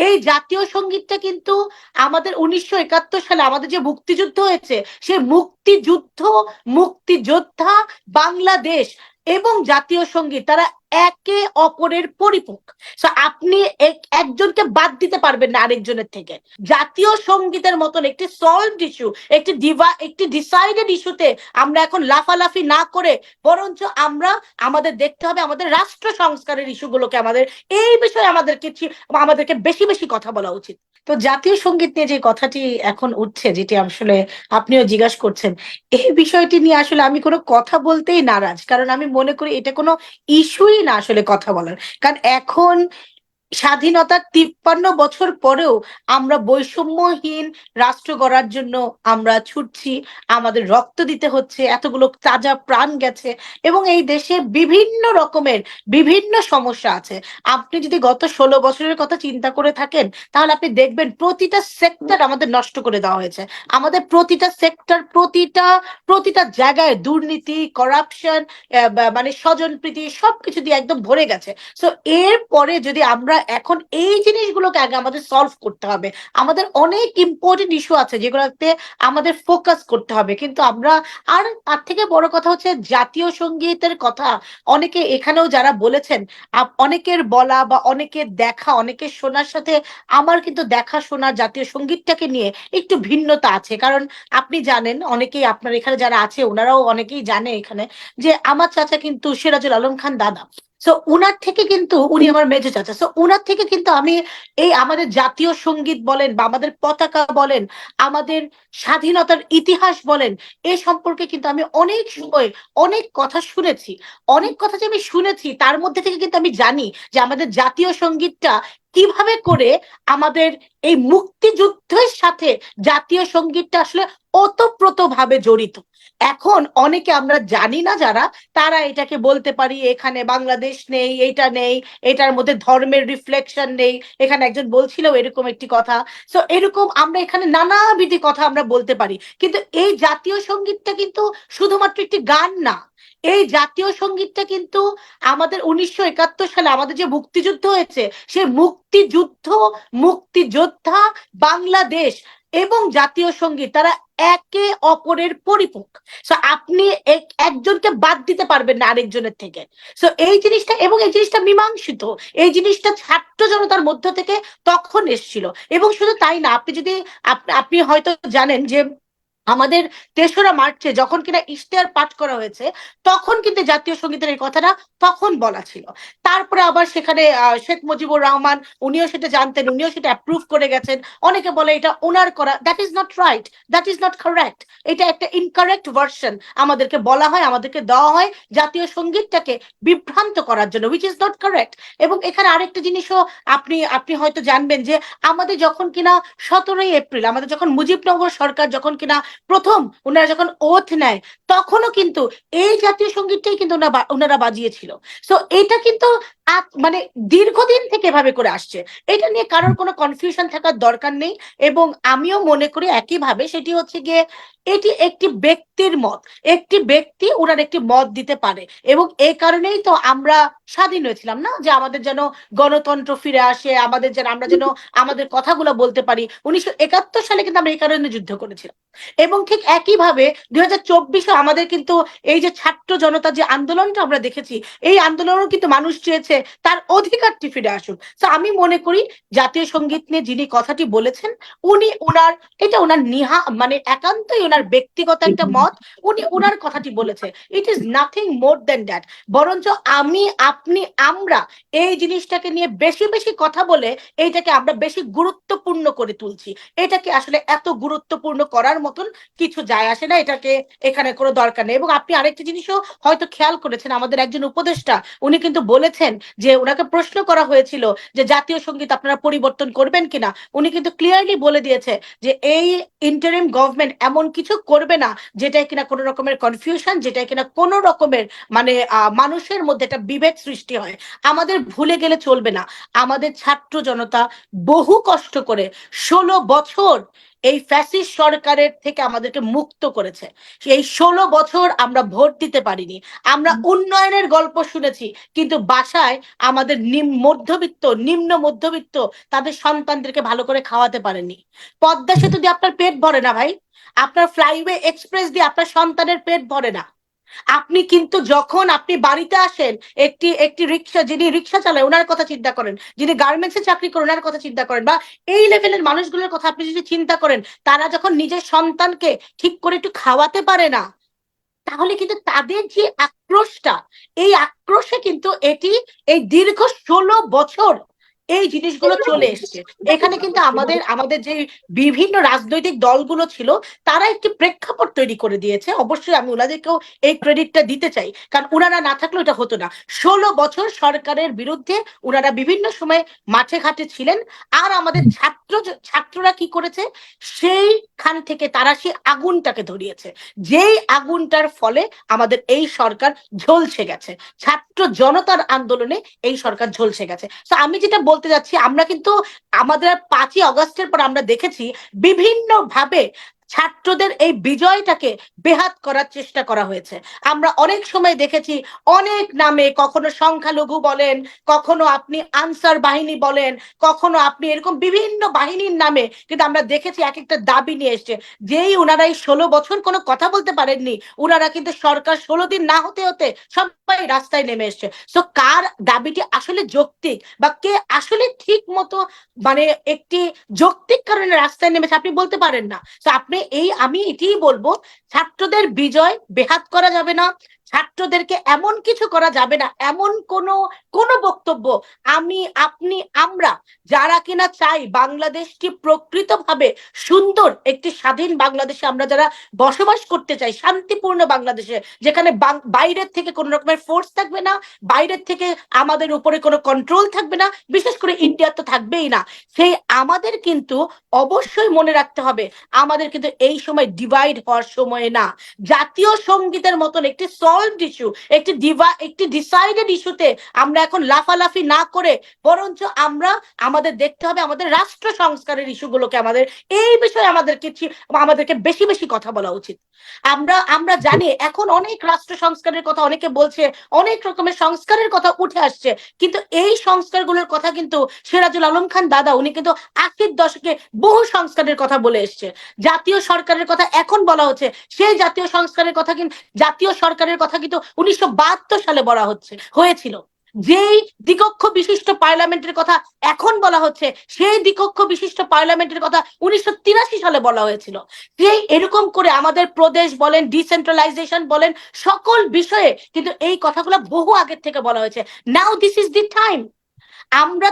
এই জাতীয় সঙ্গীতটা কিন্তু আমাদের উনিশশো একাত্তর সালে আমাদের যে মুক্তিযুদ্ধ হয়েছে, সে মুক্তিযুদ্ধ, মুক্তিযোদ্ধা, বাংলাদেশ এবং জাতীয় সংগীত, তারা একে অপরের পরিপূরক আপনি একজনকে বাদ দিতে পারবেন না আরেকজনের থেকে। জাতীয় সঙ্গীতের মতন একটি সলভ ইস্যু একটি ডিভা একটি ডিসাইডেড ইস্যুতে আমরা এখন লাফালাফি না করে, বরঞ্চ আমরা আমাদের দেখতে হবে আমাদের রাষ্ট্র সংস্কারের ইস্যুগুলোকে আমাদের, এই বিষয়ে আমাদেরকে আমাদেরকে বেশি বেশি কথা বলা উচিত। তো জাতীয় সংগীত নিয়ে যে কথাটি এখন উঠছে, যেটি আসলে আপনিও জিজ্ঞাসা করছেন, এই বিষয়টি নিয়ে আসলে আমি কোনো কথা বলতেই নারাজ। কারণ আমি মনে করি এটা কোনো ইস্যুই না আসলে কথা বলার। কারণ এখন স্বাধীনতার তিপ্পান্ন বছর পরেও আমরা বৈষম্যহীন রাষ্ট্র গড়ার জন্য আমরা ছুটছি, আমাদের রক্ত দিতে হচ্ছে, এতগুলো তাজা প্রাণ গেছে এবং এই দেশে বিভিন্ন রকমের বিভিন্ন সমস্যা আছে। আপনি যদি গত ষোলো বছরের কথা চিন্তা করে থাকেন, তাহলে আপনি দেখবেন প্রতিটা সেক্টর আমাদের নষ্ট করে দেওয়া হয়েছে। আমাদের প্রতিটা সেক্টর, প্রতিটা প্রতিটা জায়গায় দুর্নীতি করাপশন মানে স্বজনপ্রীতি সবকিছু দিয়ে একদম ভরে গেছে। সো এরপরে যদি আমরা এখন এই জিনিসগুলোকে আগে আমাদের সলভ করতে হবে। আমাদের অনেক ইম্পর্টেন্ট ইস্যু আছে যেগুলোতে আমাদের ফোকাস করতে হবে। কিন্তু আমরা আর তার থেকে বড় কথা হচ্ছে জাতীয় সঙ্গীতের কথা। অনেকে এখানেও যারা বলেছেন অনেকের বলা বা অনেকের দেখা, অনেকের শোনার সাথে আমার কিন্তু দেখা শোনা জাতীয় সঙ্গীতটাকে নিয়ে একটু ভিন্নতা আছে। কারণ আপনি জানেন, অনেকেই আপনার এখানে যারা আছে, ওনারাও অনেকেই জানে এখানে যে আমার চাচা কিন্তু সিরাজুল আলম খান দাদা। সো উনার থেকে কিন্তু উনি আমার মেজো চাচা। সো উনার থেকে কিন্তু আমি এই আমাদের জাতীয় সংগীত বলেন বা আমাদের পতাকা বলেন, আমাদের স্বাধীনতার ইতিহাস বলেন, এ সম্পর্কে কিন্তু আমি অনেক সময় অনেক কথা শুনেছি। অনেক কথা যে আমি শুনেছি, তার মধ্যে থেকে কিন্তু আমি জানি যে আমাদের জাতীয় সঙ্গীতটা কীভাবে করে আমাদের এই মুক্তিযুদ্ধের সাথে জাতীয় সঙ্গীতটা আসলে ওতপ্রোত ভাবে জড়িত? এখন অনেকে আমরা জানি না যারা, তারা এটাকে বলতে পারি, এখানে বাংলাদেশ নেই, এটা নেই, এটার মধ্যে ধর্মের রিফ্লেকশন নেই। এখানে একজন বলছিল এরকম একটি কথা। সো এরকম আমরা এখানে নানাবিধি কথা আমরা বলতে পারি। কিন্তু এই জাতীয় সঙ্গীতটা কিন্তু শুধুমাত্র একটি গান না। এই জাতীয় সঙ্গীতটা কিন্তু আমাদের উনিশশো একাত্তর সালে আমাদের যে মুক্তিযুদ্ধ হয়েছে সে মুক্তিযুদ্ধ, মুক্তিযোদ্ধা বাংলাদেশ এবং জাতীয় সংগীত, তারা একে অপরের পরিপূরক সো আপনি একজনকে বাদ দিতে পারবেন না আরেকজনের থেকে। সো এই জিনিসটা, এবং এই জিনিসটা মীমাংসিত। এই জিনিসটা ছাত্র জনতার মধ্য থেকে তখন এসছিল। এবং শুধু তাই না, আপনি যদি আপনি হয়তো জানেন যে আমাদের তেসরা মার্চে যখন কিনা ইশতেহার পাঠ করা হয়েছে, তখন কিন্তু জাতীয় সঙ্গীতের এই কথাটা তখন বলা ছিল। তারপরে আবার সেখানে শেখ মুজিবুর রহমান, উনিও সেটা জানতেন, উনিও সেটা অ্যাপ্রুভ করে গেছেন। অনেকে বলে এটা ওনার করা that is not right that is not correct এটা একটা ইনকারেক্ট ভার্সন আমাদেরকে বলা হয়, আমাদেরকে দেওয়া হয় জাতীয় সঙ্গীতটাকে বিভ্রান্ত করার জন্য উইচ ইজ নট কারেক্ট এবং এখানে আরেকটা জিনিসও আপনি আপনি হয়তো জানবেন যে আমাদের যখন কিনা সতেরোই এপ্রিল, আমাদের যখন মুজিবনগর সরকার যখন কিনা প্রথম ওনারা যখন ওথ নেয় তখনও কিন্তু এই জাতীয় সঙ্গীতটাই কিন্তু ওনারা বাজিয়েছিল। সো এটা কিন্তু মানে দীর্ঘদিন থেকে এভাবে করে আসছে। এটা নিয়ে কারোর কোনো কনফিউশন থাকার দরকার নেই এবং আমিও মনে করি একইভাবে সেটি হচ্ছে গিয়ে এটি একটি ব্যক্তির মত। একটি ব্যক্তি ওনার একটি মত দিতে পারে। এবং এই কারণেই তো আমরা স্বাধীন হয়েছিলাম না যে আমাদের যেন গণতন্ত্র ফিরে আসে, আমাদের যেন আমরা যেন আমাদের কথাগুলো বলতে পারি। উনিশশো একাত্তর সালে কিন্তু আমরা এই কারণে যুদ্ধ করেছিলাম। এবং ঠিক একইভাবে দুই হাজার চব্বিশে আমাদের কিন্তু এই যে ছাত্র জনতা যে আন্দোলনটা আমরা দেখেছি, এই আন্দোলনও কিন্তু মানুষ চেয়েছে তার অধিকারটি ফিরে আসুক। তো আমি মনে করি জাতীয় সংগীত নিয়ে যিনি কথাটি বলেছেন, উনি ওনার, এটা ওনার নিহা মানে একান্তই ওনার ব্যক্তিগত একটা মত উনি ওনার কথাটি বলেছে। It is nothing more than that বরঞ্চ আমি আপনি আমরা এই জিনিসটাকে নিয়ে বেশি বেশি কথা বলে এইটাকে আমরা বেশি গুরুত্বপূর্ণ করে তুলছি। এটাকে আসলে এত গুরুত্বপূর্ণ করার মতন কিছু যায় আসে না এটাকে এখানে কোনো দরকার নেই। এবং আপনি আরেকটা জিনিসও হয়তো খেয়াল করেছেন আমাদের একজন উপদেষ্টা উনি কিন্তু বলেছেন যে ওনাকে প্রশ্ন করা হয়েছিল যে জাতীয় সংগীত আপনারা পরিবর্তন করবেন কিনা। উনি কিন্তু ক্লিয়ারলি বলে দিয়েছে যে এই ইন্টারিম গভর্নমেন্ট এমন কিছু করবে না যেটা কিনা কোনো রকমের কনফিউশন যেটা কিনা কোনো রকমের মানে মানুষের মধ্যে একটা বিভেদ সৃষ্টি হয়। আমাদের ভুলে গেলে চলবে না। আমাদের ছাত্র জনতা বহু কষ্ট করে ষোলো বছর এই ফ্যাসিস সরকারের থেকে আমাদেরকে মুক্ত করেছে। এই ষোলো বছর আমরা ভোট দিতে পারিনি। আমরা উন্নয়নের গল্প শুনেছি কিন্তু বাসায় আমাদের মধ্যবিত্ত নিম্ন মধ্যবিত্ত তাদের সন্তানদেরকে ভালো করে খাওয়াতে পারেনি পদ্মা সেতু দিয়ে আপনার পেট ভরে না ভাই? আপনার ফ্লাইওয়ে এক্সপ্রেস দিয়ে আপনার সন্তানের পেট ভরে না। আপনি কিন্তু যখন আপনি বাড়িতে আসেন, একটি একটি রিক্সা যিনি রিক্সা চালায়, ওনার কথা চিন্তা করেন। যিনি গার্মেন্টস গার্মেন্টসে চাকরি করেন, ওনার কথা চিন্তা করেন। বা এই লেভেলের মানুষগুলোর কথা আপনি যদি চিন্তা করেন, তারা যখন নিজের সন্তানকে ঠিক করে একটু খাওয়াতে পারে না, তাহলে কিন্তু তাদের যে আক্রোশটা, এই আক্রোশে কিন্তু এটি এই দীর্ঘ ষোলো বছর এই জিনিসগুলো চলে এসছে। এখানে কিন্তু আমাদের আমাদের যে বিভিন্ন রাজনৈতিক দলগুলো ছিল, তারা একটি প্রেক্ষাপট তৈরি করে দিয়েছে। অবশ্যই আমি ওনাদেরকেও এই ক্রেডিটটা দিতে চাই। কারণ ওনারা না থাকলে এটা হতো না। ষোলো বছর সরকারের বিরুদ্ধে ওনারা বিভিন্ন সময় মাঠে ঘাটে ছিলেন। আর আমাদের ছাত্র, ছাত্ররা কি করেছে? সেইখান থেকে তারা সেই আগুনটাকে ধরিয়েছে। যেই আগুনটার ফলে আমাদের এই সরকার ঝলসে গেছে। ছাত্র জনতার আন্দোলনে এই সরকার ঝলসে গেছে। তো আমি যেটা বলতে যাচ্ছি। আমরা কিন্তু আমাদের পাঁচই অগস্টের পর আমরা দেখেছি বিভিন্ন ভাবে ছাত্রদের এই বিজয়টাকে বেহাত করার চেষ্টা করা হয়েছে। আমরা অনেক সময় দেখেছি, অনেক নামে কখনো সংখ্যালঘু বলেন, কখনো আপনি আনসার বাহিনী বলেন, কখনো আপনি এরকম বিভিন্ন বাহিনীর নামে কিন্তু আমরা দেখেছি এক একটা দাবি নিয়ে এসছে। যেই ওনারা এই ষোলো বছর কোনো কথা বলতে পারেননি ওনারা কিন্তু সরকার ষোলো দিন না হতে হতে সবাই রাস্তায় নেমে এসছে। তো কার দাবিটি আসলে যৌক্তিক বা কে আসলে ঠিক মতো মানে একটি যৌক্তিক কারণে রাস্তায় নেমেছে আপনি বলতে পারেন না। তো আপনি এই আমি এটিই বলব ছাত্রদের বিজয় বেহাত করা যাবে না। ছাত্রদেরকে এমন কিছু করা যাবে না, এমন কোনো কোনো বক্তব্য আমি, আপনি, আমরা, যারা কিনা চাই বাংলাদেশটি প্রকৃতভাবে সুন্দর, একটি স্বাধীন বাংলাদেশে আমরা যারা বসবাস করতে চাই, শান্তিপূর্ণ বাংলাদেশে, যেখানে বাইরের থেকে কোনো রকমের ফোর্স থাকবে না, বাইরের থেকে আমাদের উপরে কোনো কন্ট্রোল থাকবে না, বিশেষ করে ইন্ডিয়া তো থাকবেই না। সেই আমাদের কিন্তু অবশ্যই মনে রাখতে হবে, আমাদের কিন্তু এই সময় ডিভাইড হওয়ার সময় না। জাতীয় সঙ্গীতের মতন একটি সলভড ইস্যু একটি ডিভা একটি ডিসাইডেড ইস্যুতে আমরা এখন লাফালাফি না করে, বরঞ্চ আমরা আমাদের দেখতে হবে আমাদের রাষ্ট্র সংস্কারের ইস্যুগুলোকে আমাদের, এই বিষয়ে আমাদেরকে আমাদেরকে বেশি বেশি কথা বলা উচিত। আমরা আমরা জানি এখন অনেক রাষ্ট্র সংস্কারের কথা অনেকে বলছে, অনেক রকমের সংস্কারের কথা উঠে আসছে, কিন্তু এই সংস্কারগুলোর কথা কিন্তু সিরাজুল আলম খান দাদা, উনি কিন্তু আশির দশকে বহু সংস্কারের কথা বলে এসছে। জাতীয় সরকারের কথা এখন বলা হচ্ছে, সেই জাতীয় সংস্কারের কথা কিন্তু জাতীয় সরকারের কথা কিন্তু উনিশশো সালে বলা হচ্ছে, হয়েছিল। যেই দ্বিকক্ষ বিশিষ্ট পার্লামেন্টের কথা এখন বলা হচ্ছে, সেই দ্বিকক্ষ বিশিষ্ট পার্লামেন্টের কথা উনিশশো সালে বলা হয়েছিল। সেই এরকম করে আমাদের প্রদেশ বলেন, ডিসেন্ট্রালাইজেশন বলেন, সকল বিষয়ে কিন্তু এই কথাগুলো বহু আগের থেকে বলা হয়েছে। Now this is the time আমরা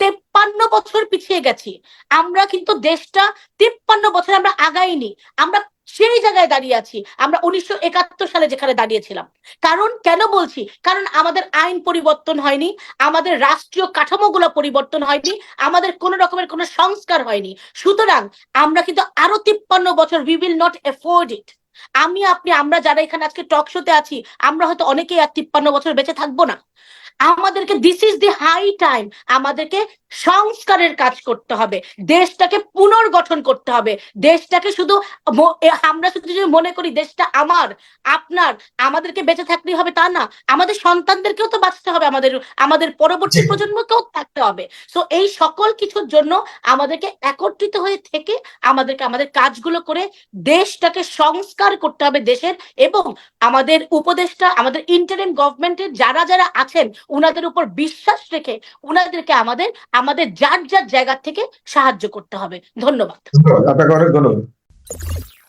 তেপ্পান্ন বছর পিছিয়ে গেছি। আমরা কিন্তু দেশটা তিপ্পান্ন বছর আমরা আগাইনি। আমরা সেই জায়গায় দাঁড়িয়ে আছি। আমরা উনিশশো একাত্তর সালে যেখানে দাঁড়িয়েছিলাম। কারণ কেন বলছি? কারণ আমাদের আইন পরিবর্তন হয়নি, আমাদের রাষ্ট্রীয় কাঠামোগুলো পরিবর্তন হয়নি, আমাদের কোন রকমের কোনো সংস্কার হয়নি। সুতরাং আমরা কিন্তু আরও তিপ্পান্ন বছর we will not afford it আমি, আপনি, আমরা যারা এখানে আজকে টক শোতে আছি, আমরা হয়তো অনেকেই আর তিপ্পান্ন বছর বেঁচে থাকব না। আমাদেরকে this is the high time আমাদেরকে সংস্কারের কাজ করতে হবে। দেশটাকে পুনর্গঠন করতে হবে। দেশটাকে শুধু আমরা শুধু যদি মনে করি দেশটা আমার আপনার আমাদেরকে বেঁচে থাকলেই হবে তা না। আমাদের সন্তানদেরকেও তো বাঁচতে হবে আমাদের আমাদের পরবর্তী প্রজন্মকেও থাকতে হবে। তো এই সকল কিছুর জন্য আমাদেরকে একত্রিত হয়ে থেকে আমাদেরকে আমাদের কাজগুলো করে দেশটাকে সংস্কার করতে হবে দেশের এবং আমাদের উপদেষ্টা আমাদের ইন্টারিম গভর্নমেন্টের যারা যারা আছেন উনাদের উপর বিশ্বাস রেখে উনাদেরকে আমাদের আমাদের যার যার জায়গা থেকে সাহায্য করতে হবে। ধন্যবাদ। আপনাকে অনেক ধন্যবাদ।